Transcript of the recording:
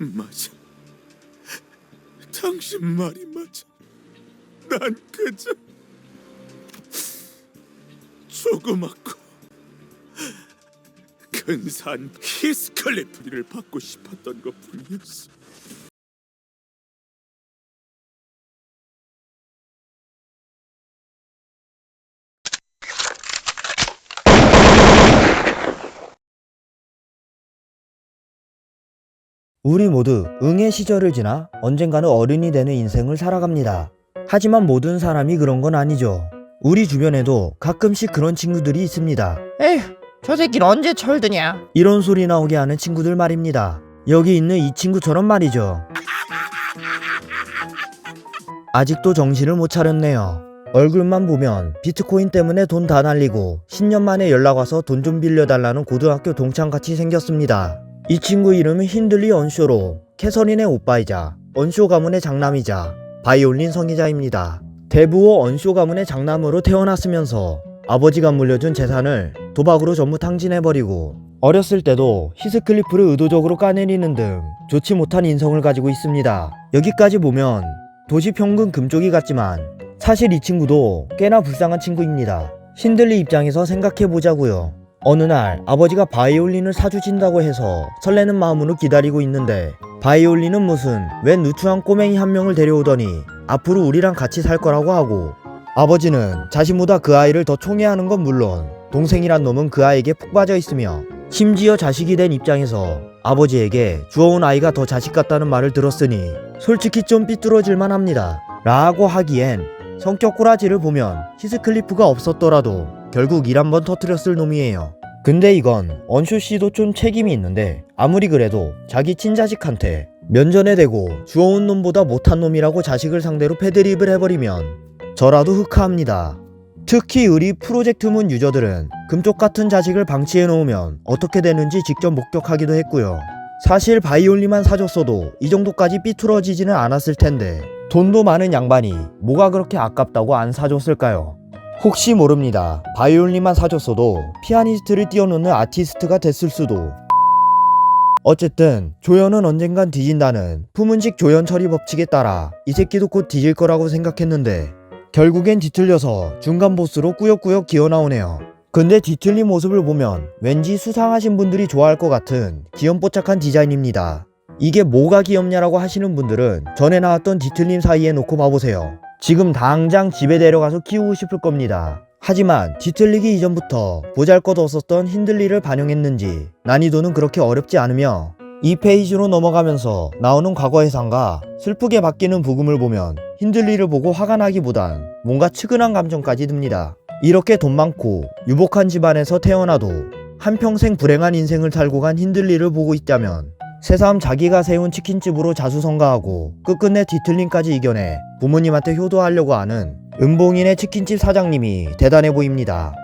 맞아. 당신 말이 맞아. 난 그저 조그맣고 근사한 히스클리프리를 받고 싶었던 것뿐이었어. 우리 모두 응의 시절을 지나 언젠가는 어른이 되는 인생을 살아갑니다. 하지만 모든 사람이 그런 건 아니죠. 우리 주변에도 가끔씩 그런 친구들이 있습니다. 에휴, 저 새끼는 언제 철드냐? 이런 소리 나오게 하는 친구들 말입니다. 여기 있는 이 친구처럼 말이죠. 아직도 정신을 못 차렸네요. 얼굴만 보면 비트코인 때문에 돈 다 날리고 10년 만에 연락 와서 돈 좀 빌려달라는 고등학교 동창같이 생겼습니다. 이 친구 이름은 힌들리 언쇼로 캐서린의 오빠이자 언쇼 가문의 장남이자 바이올린 성의자입니다. 대부호 언쇼 가문의 장남으로 태어났으면서 아버지가 물려준 재산을 도박으로 전부 탕진해버리고 어렸을 때도 히스클리프를 의도적으로 까내리는 등 좋지 못한 인성을 가지고 있습니다. 여기까지 보면 도시 평균 금쪽이 같지만 사실 이 친구도 꽤나 불쌍한 친구입니다. 신들리 입장에서 생각해보자고요. 어느 날 아버지가 바이올린을 사주신다고 해서 설레는 마음으로 기다리고 있는데 바이올린은 무슨 웬 누추한 꼬맹이 한 명을 데려오더니 앞으로 우리랑 같이 살 거라고 하고 아버지는 자신보다 그 아이를 더 총애하는 건 물론 동생이란 놈은 그 아이에게 푹 빠져 있으며 심지어 자식이 된 입장에서 아버지에게 주워온 아이가 더 자식 같다는 말을 들었으니 솔직히 좀 삐뚤어질만 합니다. 라고 하기엔 성격 꼬라지를 보면 히스클리프가 없었더라도 결국 일 한번 터트렸을 놈이에요. 근데 이건 언쇼 씨도 좀 책임이 있는데 아무리 그래도 자기 친자식한테 면전에 대고 주워온 놈보다 못한 놈이라고 자식을 상대로 패드립을 해버리면 저라도 흑화합니다. 특히 우리 프로젝트문 유저들은 금쪽 같은 자식을 방치해 놓으면 어떻게 되는지 직접 목격하기도 했고요. 사실 바이올리만 사줬어도 이 정도까지 삐뚤어지지는 않았을 텐데 돈도 많은 양반이 뭐가 그렇게 아깝다고 안 사줬을까요? 혹시 모릅니다. 바이올린만 사줬어도 피아니스트를 띄워놓는 아티스트가 됐을 수도. 어쨌든 조연은 언젠간 뒤진다는 품은식 조연 처리 법칙에 따라 이 새끼도 곧 뒤질 거라고 생각했는데 결국엔 뒤틀려서 중간 보스로 꾸역꾸역 기어나오네요. 근데 뒤틀린 모습을 보면 왠지 수상하신 분들이 좋아할 것 같은 귀염뽀짝한 디자인입니다. 이게 뭐가 귀엽냐라고 하시는 분들은 전에 나왔던 뒤틀림 사이에 놓고 봐보세요. 지금 당장 집에 데려가서 키우고 싶을 겁니다. 하지만 뒤틀리기 이전부터 보잘 것 없었던 힌들리를 반영했는지 난이도는 그렇게 어렵지 않으며 이 페이지로 넘어가면서 나오는 과거 해상과 슬프게 바뀌는 부금을 보면 힌들리를 보고 화가 나기보단 뭔가 측은한 감정까지 듭니다. 이렇게 돈 많고 유복한 집안에서 태어나도 한평생 불행한 인생을 살고 간 힌들리를 보고 있다면 새삼 자기가 세운 치킨집으로 자수성가하고 끝끝내 뒤틀림까지 이겨내 부모님한테 효도하려고 하는 은봉인의 치킨집 사장님이 대단해 보입니다.